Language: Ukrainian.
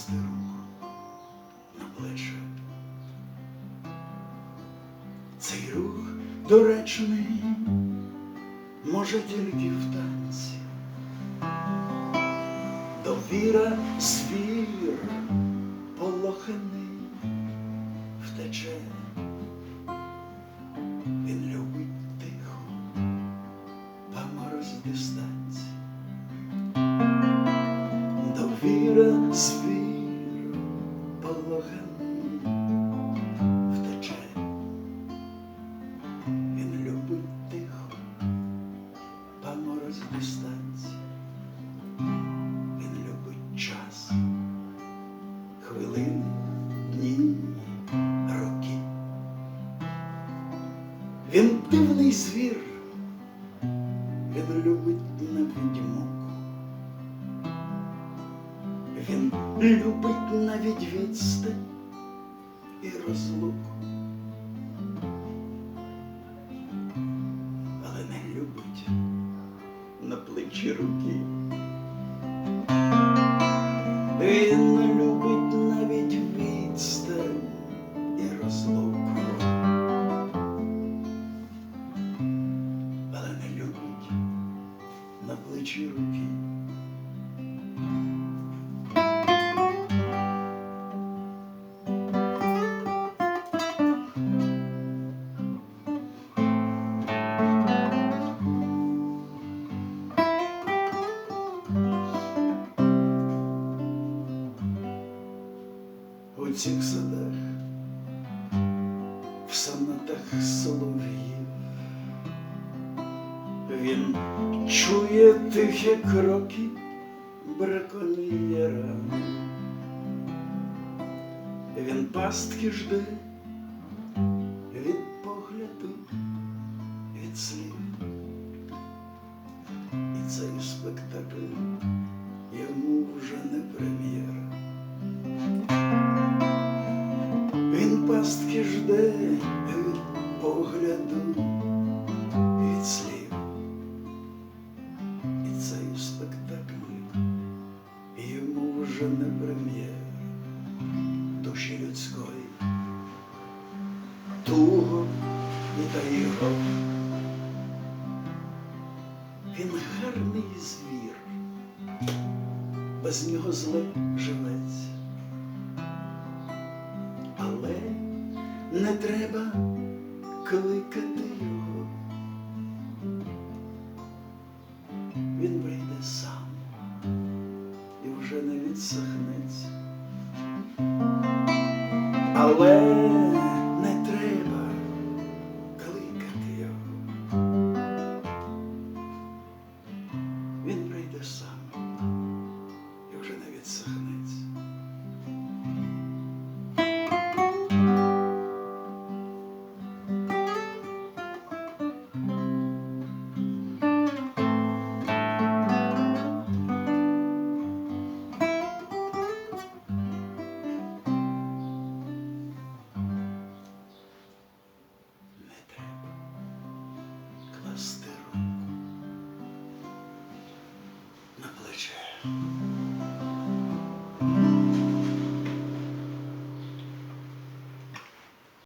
покласти руку на плече. Цей рух доречний може тільки в танці. Довіра звір полоханий втече. Він любить тихо, паморозі дистанції. Довіра звір. Він дивний звір, він любить на відьмок. Він любить навіть відстань і розлуку. Але не любить на плечі руки. на плечі руки. У цих садах, в сонатах солов'їв, він чує тихі кроки браконьєра. Він пастки жде від погляду, від слів. І цей спектакль йому вже не прем'єра. Він пастки жде від погляду, вже не прем'єр душі людської, туго і та його. Він гарний звір, без нього зле живеться але не треба кликати вже не. Але не треба кликати його. Він прийде сам класти руку на плече.